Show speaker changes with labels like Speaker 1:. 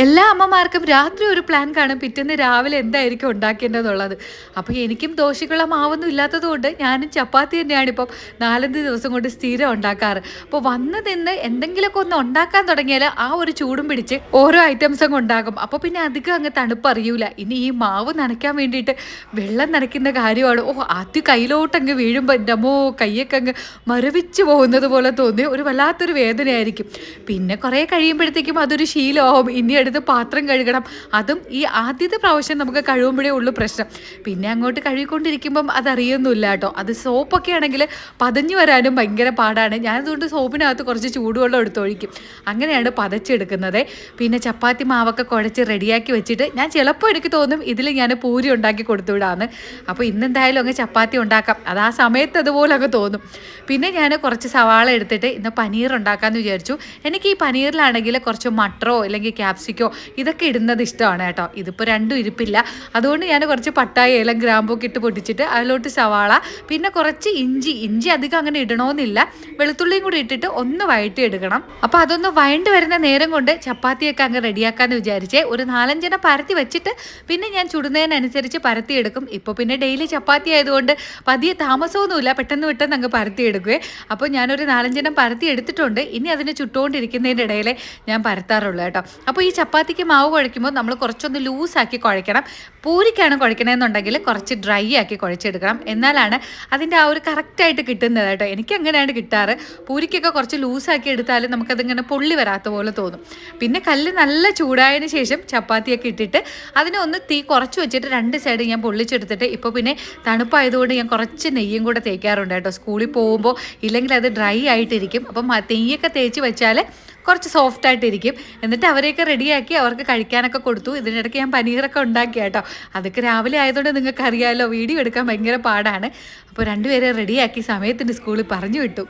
Speaker 1: എല്ലാ അമ്മമാർക്കും രാത്രി ഒരു പ്ലാൻ കാണും. പിറ്റേന്ന് രാവിലെ എന്തായിരിക്കും ഉണ്ടാക്കേണ്ടതെന്നുള്ളത്. അപ്പോൾ എനിക്കും ദോശക്കുള്ള മാവൊന്നും ഇല്ലാത്തത് കൊണ്ട് ഞാനും ചപ്പാത്തി തന്നെയാണ് ഇപ്പം നാലഞ്ച് ദിവസം കൊണ്ട് സ്ഥിരം ഉണ്ടാക്കാറ്. അപ്പോൾ വന്ന് നിന്ന് എന്തെങ്കിലുമൊക്കെ ഒന്ന് ഉണ്ടാക്കാൻ തുടങ്ങിയാൽ ആ ഒരു ചൂടും പിടിച്ച് ഓരോ ഐറ്റംസ് അങ്ങ് ഉണ്ടാകും അപ്പോൾ പിന്നെ അധികം അങ്ങ് തണുപ്പറിയൂല ഇനി ഈ മാവ് നനയ്ക്കാൻ വേണ്ടിയിട്ട് വെള്ളം നനയ്ക്കുന്ന കാര്യമാണ്. ഓ ആദ്യം കയ്യിലോട്ടങ്ങ് വീഴുമ്പോൾ എന്റെ അമ്മോ കയ്യൊക്കെ അങ്ങ് മരവിച്ച് പോകുന്നത് പോലെ തോന്നി ഒരു വല്ലാത്തൊരു വേദനയായിരിക്കും. പിന്നെ കുറേ കഴിയുമ്പോഴത്തേക്കും അതൊരു ശീലമാവും. ഇനി അടുത്ത് പാത്രം കഴുകണം. അതും ഈ ആദ്യത്തെ പ്രാവശ്യം നമുക്ക് കഴുകുമ്പോഴേ ഉള്ളൂ പ്രശ്നം. പിന്നെ അങ്ങോട്ട് കഴുകിക്കൊണ്ടിരിക്കുമ്പം അതറിയൊന്നുമില്ല കേട്ടോ. അത് സോപ്പൊക്കെ ആണെങ്കിൽ പതഞ്ഞു വരാനും ഭയങ്കര പാടാണ്. ഞാനതുകൊണ്ട് സോപ്പിനകത്ത് കുറച്ച് ചൂടുവെള്ളം എടുത്തൊഴിക്കും. അങ്ങനെയാണ് പതച്ചെടുക്കുന്നത്. പിന്നെ ചപ്പാത്തി മാവൊക്കെ കുഴച്ച് റെഡിയാക്കി വെച്ചിട്ട് ഞാൻ ചിലപ്പോൾ എനിക്ക് തോന്നും ഇതിൽ ഞാൻ പൂരി ഉണ്ടാക്കി കൊടുത്തു വിടാമെന്ന് അപ്പോൾ ഇന്നെന്തായാലും അങ്ങ് ചപ്പാത്തി ഉണ്ടാക്കാം. അത് ആ സമയത്ത് അതുപോലെ അങ്ങ് തോന്നും. പിന്നെ ഞാൻ കുറച്ച് സവാള എടുത്തിട്ട് ഇന്ന് പനീർ ഉണ്ടാക്കാമെന്ന് വിചാരിച്ചു. എനിക്ക് ഈ പനീറിലാണെങ്കിൽ കുറച്ച് മട്ടറോ അല്ലെങ്കിൽ ക്യാപ്സിക്കോ ഇതൊക്കെ ഇടുന്നത് ഇഷ്ടമാണ് കേട്ടോ. ഇതിപ്പോൾ രണ്ടും ഇരിപ്പില്ല. അതുകൊണ്ട് ഞാൻ കുറച്ച് പട്ടായ ഇല ഗ്രാമ്പൊക്കെ ഇട്ട് പൊട്ടിച്ചിട്ട് അതിലോട്ട് സവാള പിന്നെ കുറച്ച് ഇഞ്ചി. ഇഞ്ചി അധികം അങ്ങനെ ഇടണമെന്നില്ല വെളുത്തുള്ളിയും കൂടി ഇട്ടിട്ട് ഒന്ന് വയറ്റി എടുക്കണം. അപ്പോൾ അതൊന്ന് വഴണ്ട് വരുന്ന നേരം കൊണ്ട് ചപ്പാത്തിയൊക്കെ അങ്ങ് റെഡിയാക്കാമെന്ന് വിചാരിച്ചേ. ഒരു നാലഞ്ചെണ്ണം പരത്തി വെച്ചിട്ട് പിന്നെ ഞാൻ ചുടുന്നതിനനുസരിച്ച് പരത്തിയെടുക്കും ഇപ്പോൾ പിന്നെ ഡെയിലി ചപ്പാത്തി ആയതുകൊണ്ട് പതിയെ താമസമൊന്നുമില്ല. പെട്ടെന്ന് പെട്ടെന്ന് അങ്ങ് പരത്തിയെടുക്കുവേ അപ്പോൾ ഞാനൊരു നാലഞ്ചെണ്ണം പരത്തി എടുത്തിട്ടുണ്ട്. ഇനി അതിനെ ചുട്ടുകൊണ്ടിരിക്കുന്നതിന്റെ ഇടയിലെ ഞാൻ പരത്താറുള്ളൂ കേട്ടോ. അപ്പോൾ ഈ ചപ്പാത്തിക്ക് മാവ് കുഴയ്ക്കുമ്പോൾ നമ്മൾ കുറച്ചൊന്ന് ലൂസാക്കി കുഴയ്ക്കണം. പൂരിക്കാണ് കുഴക്കണമെന്നുണ്ടെങ്കിൽ കുറച്ച് ഡ്രൈ ആക്കി കുഴച്ചെടുക്കണം. എന്നാലാണ് അതിന്റെ ആ ഒരു കറക്റ്റായിട്ട് കിട്ടുന്നത് കേട്ടോ. എനിക്ക് അങ്ങനെയാണ് കിട്ടാറ്. പൂരിക്കൊക്കെ കുറച്ച് ലൂസാക്കി എടുത്താൽ നമുക്കതിങ്ങനെ പൊള്ളി വരാത്ത പോലെ തോന്നും. പിന്നെ കല്ല് നല്ല ചൂടായതിന് ശേഷം ചപ്പാത്തിയൊക്കെ ഇട്ടിട്ട് അതിനെ ഒന്ന് തീ കുറച്ച് വെച്ചിട്ട് രണ്ട് സൈഡ് ഞാൻ പൊള്ളിച്ചെടുത്തിട്ട് ഇപ്പോൾ പിന്നെ തണുപ്പായതുകൊണ്ട് ഞാൻ കുറച്ച് നെയ്യും കൂടെ തേക്കാറുണ്ട് കേട്ടോ. സ്കൂളിൽ പോകുമ്പോൾ ഇല്ലെങ്കിൽ അത് ഡ്രൈ ആയിട്ടിരിക്കും. അപ്പം നെയ്യൊക്കെ തേച്ച് വെച്ചാൽ കുറച്ച് സോഫ്റ്റ് ആയിട്ടിരിക്കും. എന്നിട്ട് അവരെയൊക്കെ റെഡിയാക്കി അവർക്ക് കഴിക്കാനൊക്കെ കൊടുത്തു. ഇതിനിടയ്ക്ക് ഞാൻ പനീറൊക്കെ ഉണ്ടാക്കി കേട്ടോ. അതൊക്കെ രാവിലെ ആയതുകൊണ്ട് നിങ്ങൾക്ക് അറിയാമല്ലോ വീഡിയോ എടുക്കാൻ ഭയങ്കര പാടാണ്. അപ്പോൾ രണ്ടുപേരെ റെഡിയാക്കി സമയത്തിന് സ്കൂളിൽ പറഞ്ഞു വിട്ടു.